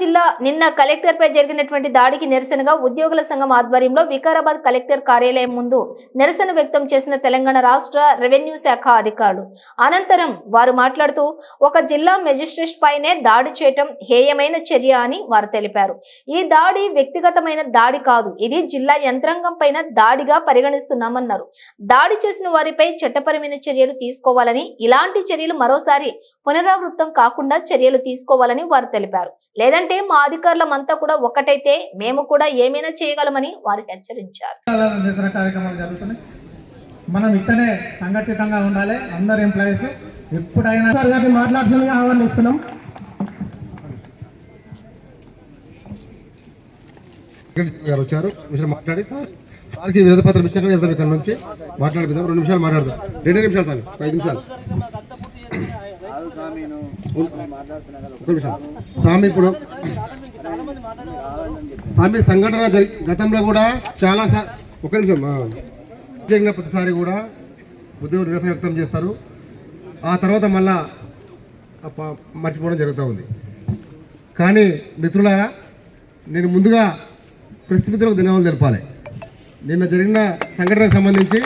జిల్లా నిన్న కలెక్టర్ పై జరిగినటువంటి దాడికి నిరసనగా ఉద్యోగుల సంఘం ఆధ్వర్యంలో వికారాబాద్ కలెక్టర్ కార్యాలయం ముందు నిరసన వ్యక్తం చేసిన తెలంగాణ రాష్ట్ర రెవెన్యూ శాఖ అధికారులు. అనంతరం వారు మాట్లాడుతూ ఒక జిల్లా మెజిస్ట్రేట్ పైనే దాడి చేయటం హేయమైన చర్య అని వారు తెలిపారు. ఈ దాడి వ్యక్తిగతమైన దాడి కాదు ఇది జిల్లా యంత్రాంగం పైన దాడిగా పరిగణిస్తున్నామన్నారు. దాడి చేసిన వారిపై చట్టపరమైన చర్యలు తీసుకోవాలని ఇలాంటి చర్యలు మరోసారి పునరావృతం కాకుండా చర్యలు తీసుకోవాలని వారు తెలిపారు. లేదంటే మా అధికారులమంతా కూడా ఒకటైతే మేము కూడా ఏమైనా చేయగలమని వారు హెచ్చరించారు. మనం ఇక్కడే సంఘటితంగా ఉండాలి. అందరు ఎంప్లాయీస్ ఎప్పుడైనా సార్ గారిని మాట్లాడుతున్నగా ఆహ్వానిస్తున్నాం గారు వచ్చారు. విషయం మాట్లాడి సార్ సార్కి విరోధ పత్రం ఇచ్చినట్టు వెళ్తాం ఇక్కడ నుంచి. మాట్లాడిపోతాం రెండు నిమిషాలు మాట్లాడదాం. రెండు నిమిషాలు సార్ ఐదు నిమిషాలు. స్వామి ఇప్పుడు స్వామి సంఘటన గతంలో కూడా చాలా ఒక నిమిషం ఆ. జరిగిన ప్రతిసారి కూడా ఉద్యోగ నిరసన వ్యక్తం చేస్తారు. ఆ తర్వాత మళ్ళా మర్చిపోవడం జరుగుతూ ఉంది. కానీ మిత్రులారా నేను ముందుగా ప్రెస్ మిత్రులకు ధన్యవాదాలు తెలపాలి. నిన్న జరిగిన సంఘటనకు సంబంధించి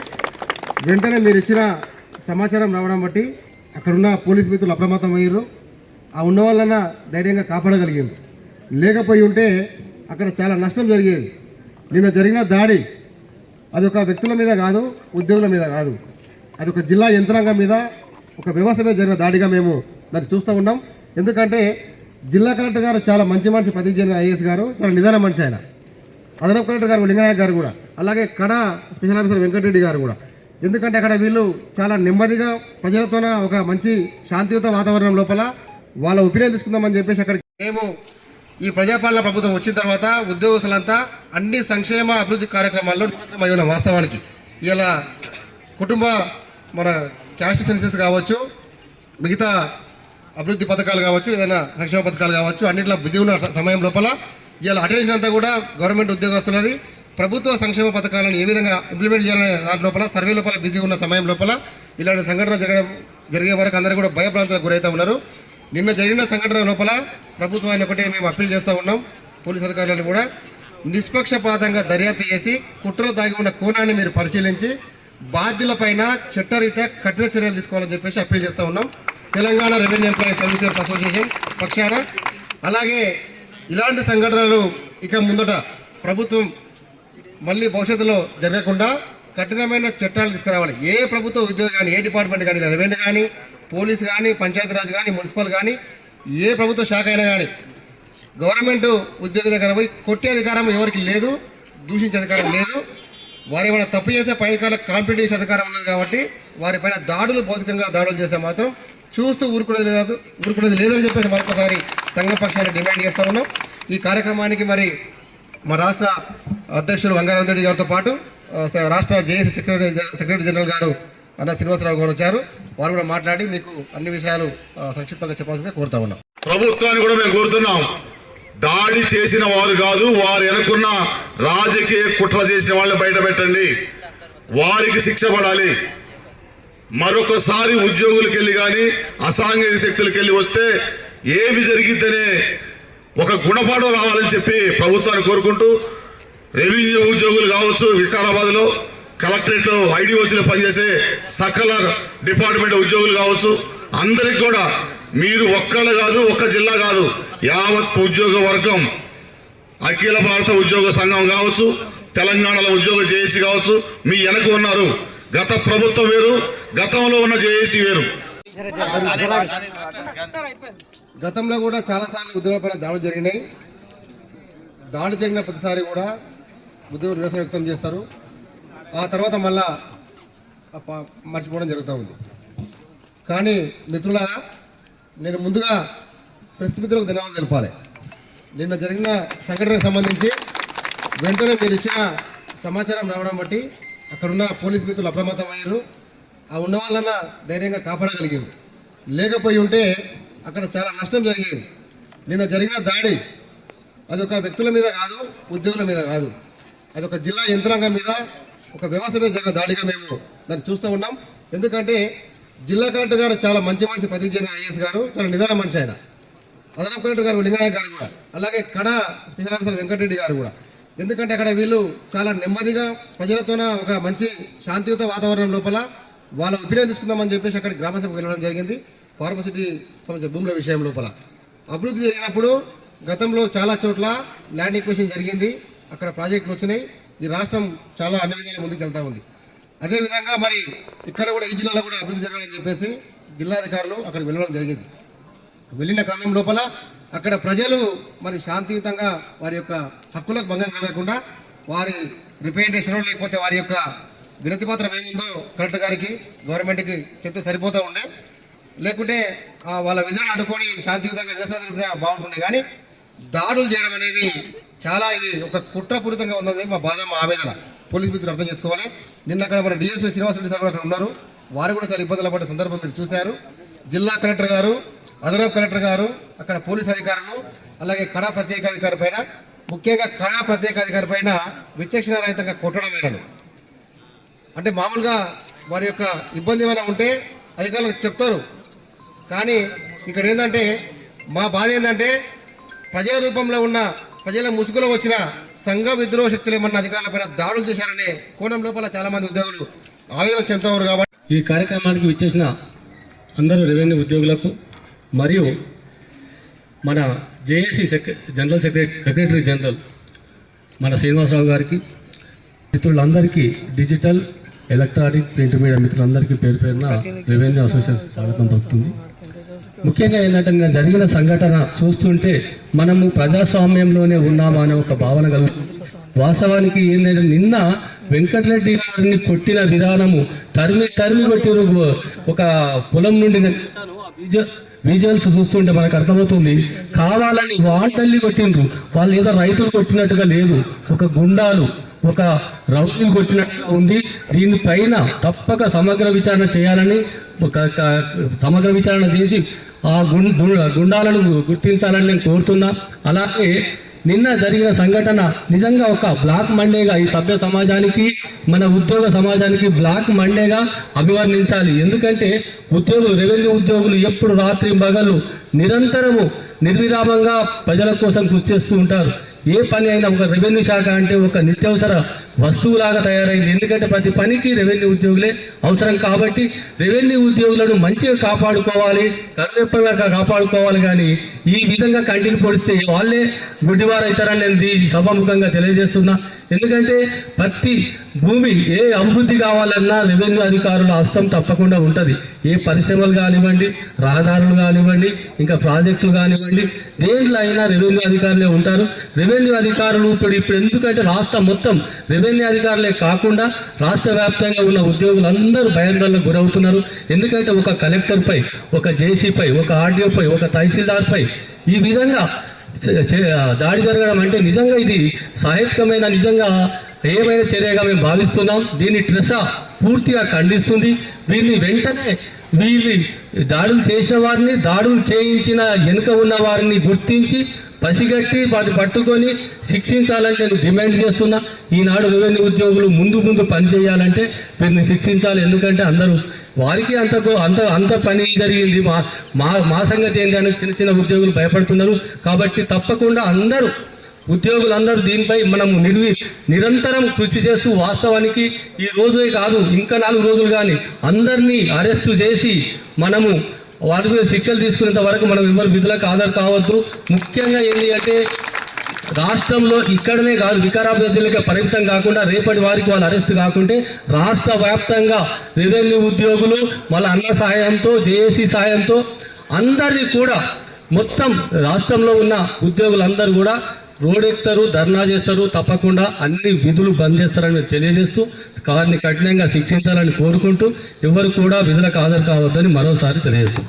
వెంటనే మీరు ఇచ్చిన సమాచారం రావడం బట్టి అక్కడున్న పోలీస్ మిత్రులు అప్రమత్తం అయ్యారు ఆ ఉన్న వాళ్ళన ధైర్యంగా కాపాడగలిగింది. లేకపోయి ఉంటే అక్కడ చాలా నష్టం జరిగేది. నిన్న జరిగిన దాడి అది ఒక వ్యక్తుల మీద కాదు ఉద్యోగుల మీద కాదు. అది ఒక జిల్లా యంత్రాంగం మీద ఒక వ్యవస్థ మీద జరిగిన దాడిగా మేము దాన్ని చూస్తూ ఉన్నాం. ఎందుకంటే జిల్లా కలెక్టర్ గారు చాలా మంచి మనిషి ప్రతి ఐఏఎస్ గారు చాలా నిదాన మనిషి ఆయన. అదనపు కలెక్టర్ గారు లింగనాయక్ గారు కూడా. అలాగే కడ స్పెషల్ ఆఫీసర్ వెంకటరెడ్డి గారు కూడా. ఎందుకంటే అక్కడ వీళ్ళు చాలా నెమ్మదిగా ప్రజలతోన ఒక మంచి శాంతియుత వాతావరణం లోపల వాళ్ళ ఒపీనియన్ తీసుకుందామని చెప్పేసి అక్కడికి మేము ఈ ప్రజాపాలన ప్రభుత్వం వచ్చిన తర్వాత ఉద్యోగస్తులంతా అన్ని సంక్షేమ అభివృద్ధి కార్యక్రమాల్లో నిమగ్నమై ఉన్నాం వాస్తవానికి. ఇలా కుటుంబ మన క్యాస్ట్ సెన్సెస్ కావచ్చు మిగతా అభివృద్ధి పథకాలు కావచ్చు ఏదైనా సంక్షేమ పథకాలు కావచ్చు అన్నింటిలో బిజీ ఉన్న సమయం లోపల ఇవాళ అటెన్షన్ అంతా కూడా గవర్నమెంట్ ఉద్యోగస్తులది. ప్రభుత్వ సంక్షేమ పథకాలను ఏ విధంగా ఇంప్లిమెంట్ చేయాలనే దాని లోపల సర్వే లోపల బిజీ ఉన్న సమయం లోపల ఇలాంటి సంఘటన జరగడం జరిగే వరకు అందరూ కూడా భయభ్రాంతులకు గురవుతూ ఉన్నారు. నిన్న జరిగిన సంఘటన లోపల ప్రభుత్వాన్ని ఒకటే మేము అప్పీల్ చేస్తూ ఉన్నాం. పోలీస్ అధికారులను కూడా నిష్పక్షపాతంగా దర్యాప్తు చేసి కుట్రలో దాగి ఉన్న కోణాన్ని మీరు పరిశీలించి బాధ్యులపైన చట్టరీత్యా కఠిన చర్యలు తీసుకోవాలని చెప్పేసి అప్పీల్ చేస్తూ ఉన్నాం. Telangana revenue employee services association పక్షాన అలాగే ఇలాంటి సంఘటనలు ఇక ముందట ప్రభుత్వం మళ్ళీ భవిష్యత్తులో జరగకుండా కఠినమైన చట్టాలు తీసుకురావాలి. ఏ ప్రభుత్వ ఉద్యోగి కానీ ఏ డిపార్ట్మెంట్ కానీ రెవెన్యూ కానీ పోలీస్ కానీ పంచాయతీరాజ్ కానీ మున్సిపల్ కానీ ఏ ప్రభుత్వ శాఖ అయినా కానీ గవర్నమెంట్ ఉద్యోగ దగ్గర పోయి కొట్టే అధికారం ఎవరికి లేదు దూషించే అధికారం లేదు. వారు ఏమైనా తప్పు చేసే పై అధికారులకు కాంపిటీ చేసే అధికారం ఉన్నది కాబట్టి వారిపైన దాడులు భౌతికంగా దాడులు చేస్తే మాత్రం చూస్తూ ఊరుకునేది లేదు ఊరుకునేది లేదని చెప్పేసి మరొకసారి సంఘం పక్షాన్ని డిమాండ్ చేస్తా ఉన్నాం. ఈ కార్యక్రమానికి మరి మా రాష్ట్ర అధ్యక్షులు వంగారావు గారితో పాటు రాష్ట్ర జేఏసీ సెక్రటరీ సెక్రటరీ జనరల్ గారు అన్న శ్రీనివాసరావు గారు వచ్చారు. వారు కూడా మాట్లాడి మీకు అన్ని విషయాలు సంక్షిప్తంగా చెప్పాల్సిందిగా కోరుతా ఉన్నాం. ప్రభుత్వాన్ని కూడా మేము కోరుతున్నాం. దాడి చేసిన వారు కాదు వారు వెనుకున్న రాజకీయ కుట్ర చేసిన వాళ్ళని బయట పెట్టండి. వారికి శిక్ష పడాలి. మరొకసారి ఉద్యోగులకి వెళ్ళి కానీ అసాంఘిక శక్తులకి వెళ్ళి వస్తే ఏమి జరిగిద్దనే ఒక గుణపాఠం రావాలని చెప్పి ప్రభుత్వాన్ని కోరుకుంటూ రెవెన్యూ ఉద్యోగులు కావచ్చు వికారాబాద్లో కలెక్టరేట్లో ఐడిఓసీలో పనిచేసే సకల డిపార్ట్మెంట్ ఉద్యోగులు కావచ్చు అందరికి కూడా మీరు ఒక్కళ్ళు కాదు ఒక్క జిల్లా కాదు యావత్ ఉద్యోగ వర్గం అఖిల భారత ఉద్యోగ సంఘం కావచ్చు తెలంగాణలో ఉద్యోగ జేఏసీ కావచ్చు మీ వెనక ఉన్నారు. గత ప్రభుత్వం వేరు గతంలో ఉన్న జేఏసీ వేరు. గతంలో కూడా చాలాసార్లు ఉద్యోగులపైన దాడులు జరిగినాయి. దాడి జరిగిన ప్రతిసారి కూడా ఉద్యోగులు నిరసన వ్యక్తం చేస్తారు. ఆ తర్వాత మళ్ళా మర్చిపోవడం జరుగుతూ ఉంది. కానీ మిత్రులారా నేను ముందుగా ప్రెస్ మిత్రులకు ధన్యవాదాలు తెలపాలి. నిన్న జరిగిన సంఘటనకు సంబంధించి వెంటనే మీరు ఇచ్చిన సమాచారం రావడం బట్టి అక్కడున్న పోలీస్ మిత్రులు అప్రమత్తం అయ్యారు ఆ ఉన్న వాళ్ళన్న ధైర్యంగా కాపాడగలిగారు. లేకపోయి ఉంటే అక్కడ చాలా నష్టం జరిగేది. నిన్న జరిగిన దాడి అదొక వ్యక్తుల మీద కాదు ఉద్యోగుల మీద కాదు. అదొక జిల్లా యంత్రాంగం మీద ఒక వ్యవస్థ మీద జరిగిన దాడిగా మేము దాన్ని చూస్తూ ఉన్నాం. ఎందుకంటే జిల్లా కలెక్టర్ గారు చాలా మంచి మనిషి ప్రతిజ్ఞ ఐఏఎస్ గారు చాలా నిదాన మనిషి ఆయన. అదనపు కలెక్టర్ గారు లింగనాయక్ గారు కూడా. అలాగే కడ స్పెషల్ ఆఫీసర్ వెంకటరెడ్డి గారు కూడా. ఎందుకంటే అక్కడ వీళ్ళు చాలా నెమ్మదిగా ప్రజలతోన ఒక మంచి శాంతియుత వాతావరణం లోపల వాళ్ళ ఒపీనియన్ తీసుకుందామని చెప్పేసి అక్కడ గ్రామ సభకు వెళ్ళడం జరిగింది. ఫార్మసిటీ సంబంధించిన భూముల విషయం లోపల. అభివృద్ధి జరిగినప్పుడు గతంలో చాలా చోట్ల ల్యాండ్ ఎక్వేషన్ జరిగింది. అక్కడ ప్రాజెక్టులు వచ్చినాయి. ఈ రాష్ట్రం చాలా అన్ని విధాలు ముందుకు వెళ్తూ ఉంది అదేవిధంగా మరి ఇక్కడ కూడా ఈ జిల్లాలో కూడా అభివృద్ధి జరగాలని చెప్పేసి జిల్లాధికారులు అక్కడికి వెళ్ళడం జరిగింది. వెళ్ళిన క్రమం లోపల అక్కడ ప్రజలు మరి శాంతియుతంగా వారి యొక్క హక్కులకు భంగం కలగకుండా వారి రిప్రజెంటేషన్ లేకపోతే వారి యొక్క వినతి పత్రం ఏముందో కలెక్టర్ గారికి గవర్నమెంట్కి చెప్తే సరిపోతూ ఉండే. లేకుంటే వాళ్ళ విధులను అడ్డుకొని శాంతియుతంగా నిరసన బాగుంటుండే. కానీ దాడులు చేయడం అనేది చాలా ఇది ఒక కుట్రపూరితంగా ఉన్నది. మా బాధ మా ఆవేదన. పోలీస్ మిత్రులు అర్థం చేసుకోవాలి. నిన్న అక్కడ మన డిఎస్పీ శ్రీనివాసరెడ్డి సార్ అక్కడ ఉన్నారు. వారు కూడా చాలా ఇబ్బందులు పడే సందర్భం మీరు చూశారు. జిల్లా కలెక్టర్ గారు అదనపు కలెక్టర్ గారు అక్కడ పోలీస్ అధికారులు అలాగే కళా ప్రత్యేకాధికారి పైన ముఖ్యంగా కళా ప్రత్యేక అధికారి పైన విచక్షణ రహితంగా కొట్టడమేనను అంటే మామూలుగా వారి యొక్క ఇబ్బంది ఏమైనా ఉంటే అధికారులకు చెప్తారు. కానీ ఇక్కడ ఏంటంటే మా బాధ ఏంటంటే ప్రజల రూపంలో ఉన్న ప్రజల ముసుగులో వచ్చిన సంఘ విద్రోహ శక్తులు ఏమన్నా అధికారులపైన దాడులు చేశారనే కోణం లోపల చాలా మంది ఉద్యోగులు ఆవేదన చెందుతారు కాబట్టి ఈ కార్యక్రమానికి విచ్చేసిన అందరూ రెవెన్యూ ఉద్యోగులకు మరియు మన JAC general secretary secretary general మన శ్రీనివాసరావు గారికి మిత్రులందరికీ డిజిటల్ ఎలక్ట్రానిక్ ప్రింట్ మీడియా మిత్రులందరికీ పేరు పేరున రెవెన్యూ అసోసియేషన్ స్వాగతం పలుకుతుంది. ముఖ్యంగా ఏంటంటే నిన్న జరిగిన సంఘటన చూస్తుంటే మనము ప్రజాస్వామ్యంలోనే ఉన్నామా అనే ఒక భావన కలుగుతుంది. వాస్తవానికి ఏంటంటే నిన్న వెంకటరెడ్డి గారిని కొట్టిన విధానము తరిమి తరిమి కొట్టిరు ఒక పొలం నుండి నేను విజువల్స్ చూస్తుంటే మనకు అర్థమవుతుంది కావాలని వాంటల్లి కొట్టిండ్రు. వాళ్ళు ఏదో రైతులు కొట్టినట్టుగా లేదు. ఒక గుండాలు ఒక రౌడీలు కొట్టినట్టుగా ఉంది. దీనిపైన తప్పక సమగ్ర విచారణ చేయాలని ఒక సమగ్ర విచారణ చేసి ఆ గుండాలను గుర్తించాలని నేను కోరుతున్నా. అలాగే నిన్న జరిగిన సంఘటన నిజంగా ఒక బ్లాక్ మండేగా ఈ సభ్య సమాజానికి మన ఉద్యోగ సమాజానికి బ్లాక్ మండేగా అభివర్ణించాలి. ఎందుకంటే ఉద్యోగులు రెవెన్యూ ఉద్యోగులు ఎప్పుడు రాత్రి పగలు నిరంతరము నిర్విరామంగా ప్రజల కోసం కృషి చేస్తూ ఉంటారు. ఏ పని అయినా ఒక రెవెన్యూ శాఖ అంటే ఒక నిత్యావసర వస్తువులాగా తయారైంది. ఎందుకంటే ప్రతి పనికి రెవెన్యూ ఉద్యోగులే అవసరం కాబట్టి రెవెన్యూ ఉద్యోగులను మంచిగా కాపాడుకోవాలి కరువెప్పగా కాపాడుకోవాలి కానీ ఈ విధంగా కంటిని పొడిస్తే వాళ్ళే గుడ్డివారు అవుతారని నేను ఈ సభాముఖంగా తెలియజేస్తున్నా. ఎందుకంటే ప్రతి భూమి ఏ అభివృద్ధి కావాలన్నా రెవెన్యూ అధికారుల హస్తం తప్పకుండా ఉంటుంది. ఏ పరిశ్రమలు కానివ్వండి రహదారులు కానివ్వండి ఇంకా ప్రాజెక్టులు కానివ్వండి దేంట్లో అయినా రెవెన్యూ అధికారులే ఉంటారు. రెవెన్యూ అధికారులు ఇప్పుడు ఇప్పుడు ఎందుకంటే రాష్ట్రం మొత్తం రెవెన్యూ అధికారులే కాకుండా రాష్ట్ర వ్యాప్తంగా ఉన్న ఉద్యోగులందరూ భయాందోళనకు గురవుతున్నారు. ఎందుకంటే ఒక కలెక్టర్పై ఒక జేసీపై ఒక ఆర్డీఓపై ఒక తహసీల్దార్పై ఈ విధంగా దాడి జరగడం అంటే నిజంగా ఇది సాహిత్యమైన నిజంగా ఏమైనా చర్యగా మేము భావిస్తున్నాం? దీన్ని ట్రెసా పూర్తిగా ఖండిస్తుంది. వీరిని వెంటనే వీళ్ళు దాడులు చేసిన వారిని దాడులు చేయించిన వెనుక ఉన్న వారిని గుర్తించి పసిగట్టి వారిని పట్టుకొని శిక్షించాలని నేను డిమాండ్ చేస్తున్నా. ఈనాడు రెవెన్యూ ఉద్యోగులు ముందు ముందు పనిచేయాలంటే వీరిని శిక్షించాలి. ఎందుకంటే అందరూ వారికి అంత అంత అంత పని జరిగింది. మా మా మా సంగతి ఏంటి అని చిన్న చిన్న ఉద్యోగులు భయపడుతున్నారు. కాబట్టి తప్పకుండా అందరూ ఉద్యోగులందరూ దీనిపై మనం నిర్వి నిరంతరం కృషి చేస్తూ వాస్తవానికి ఈ రోజే కాదు ఇంకా నాలుగు రోజులు కానీ అందరినీ అరెస్టు చేసి మనము వారి మీద శిక్షలు తీసుకునేంత వరకు మనం ఎవరు విధులకు హాజరు కావద్దు. ముఖ్యంగా ఏంటి అంటే రాష్ట్రంలో ఇక్కడనే కాదు వికారాబాద్ జిల్లాకే పరిమితం కాకుండా రేపటి వారికి వాళ్ళు అరెస్ట్ కాకుంటే రాష్ట్ర వ్యాప్తంగా రెవెన్యూ ఉద్యోగులు వాళ్ళ అన్న సహాయంతో జేఏసీ సహాయంతో అందరినీ కూడా మొత్తం రాష్ట్రంలో ఉన్న ఉద్యోగులందరూ కూడా రోడెక్తారు ధర్నా చేస్తారు తప్పకుండా అన్ని విధులు బంద్ చేస్తారని మీరు తెలియజేస్తూ వారిని కఠినంగా శిక్షించాలని కోరుకుంటూ ఎవరు కూడా విధులకు హాజరు కావద్దని మరోసారి తెలియజేస్తాం